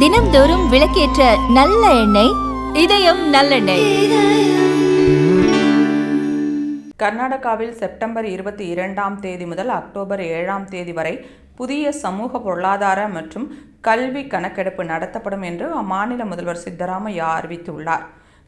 தினம்தோறும் விளக்கேற்ற நல்ல எண்ணெய் இதயம் நல்லெண்ணெய். கர்நாடகாவில் செப்டம்பர் இருபத்தி இரண்டாம் தேதி முதல் அக்டோபர் ஏழாம் தேதி வரை புதிய சமூக பொருளாதார மற்றும் கல்வி கணக்கெடுப்பு நடத்தப்படும் என்று அம்மாநில முதல்வர் சித்தராமையா அறிவித்துள்ளார்.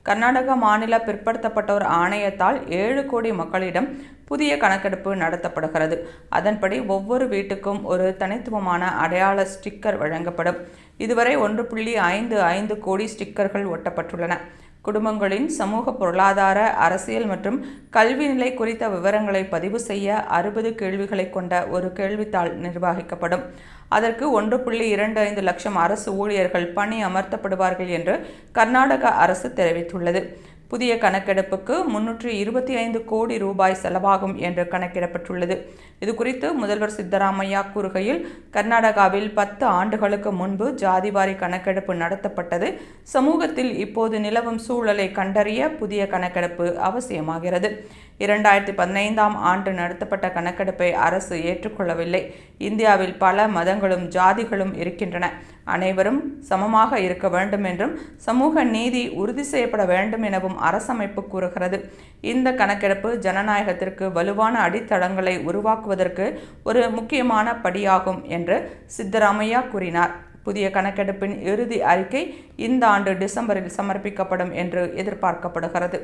கர்நாடக மாநில பிற்படுத்தப்பட்டோர் ஆணையத்தால் ஏழு கோடி மக்களிடம் புதிய கணக்கெடுப்பு நடத்தப்படுகிறது. அதன்படி ஒவ்வொரு வீட்டுக்கும் ஒரு தனித்துவமான அடையாள ஸ்டிக்கர் வழங்கப்படும். இதுவரை ஒன்று புள்ளி ஐந்து ஐந்து கோடி ஸ்டிக்கர்கள் ஒட்டப்பட்டுள்ளன. குடும்பங்களின் சமூக பொருளாதார அரசியல் மற்றும் கல்வி நிலை குறித்த விவரங்களை பதிவு செய்ய அறுபது கேள்விகளை கொண்ட ஒரு கேள்வித்தாள் நிர்வகிக்கப்படும். அதற்கு ஒன்று புள்ளி இரண்டு ஐந்து லட்சம் அரசு ஊழியர்கள் பணி அமர்த்தப்படுவார்கள் என்று கர்நாடக அரசு தெரிவித்துள்ளது. புதிய கணக்கெடுப்புக்கு முன்னூற்றி இருபத்தி ஐந்து கோடி ரூபாய் செலவாகும் என்று கணக்கிடப்பட்டுள்ளது. இது குறித்து முதல்வர் சித்தராமையா கூறுகையில் கர்நாடகாவில் பத்து ஆண்டுகளுக்கு முன்பு ஜாதிவாரி கணக்கெடுப்பு நடத்தப்பட்டது. சமூகத்தில் இப்போது நிலவும் சூழலை கண்டறிய புதிய கணக்கெடுப்பு அவசியமாகிறது. இரண்டாயிரத்தி பதினைந்தாம் ஆண்டு நடத்தப்பட்ட கணக்கெடுப்பை அரசு ஏற்றுக்கொள்ளவில்லை. இந்தியாவில் பல மதங்களும் ஜாதிகளும் இருக்கின்றன. அனைவரும் சமமாக இருக்க வேண்டும் என்றும் சமூக நீதி உறுதி செய்யப்பட வேண்டும் எனவும் அரசமைப்பு கூறுகிறது. இந்த கணக்கெடுப்பு ஜனநாயகத்திற்கு வலுவான அடித்தளங்களை உருவாக்குவதற்கு ஒரு முக்கியமான படியாகும் என்று சித்தராமையா கூறினார். புதிய கணக்கெடுப்பின் இறுதி அறிக்கை இந்த ஆண்டு டிசம்பரில் சமர்ப்பிக்கப்படும் என்று எதிர்பார்க்கப்படுகிறது.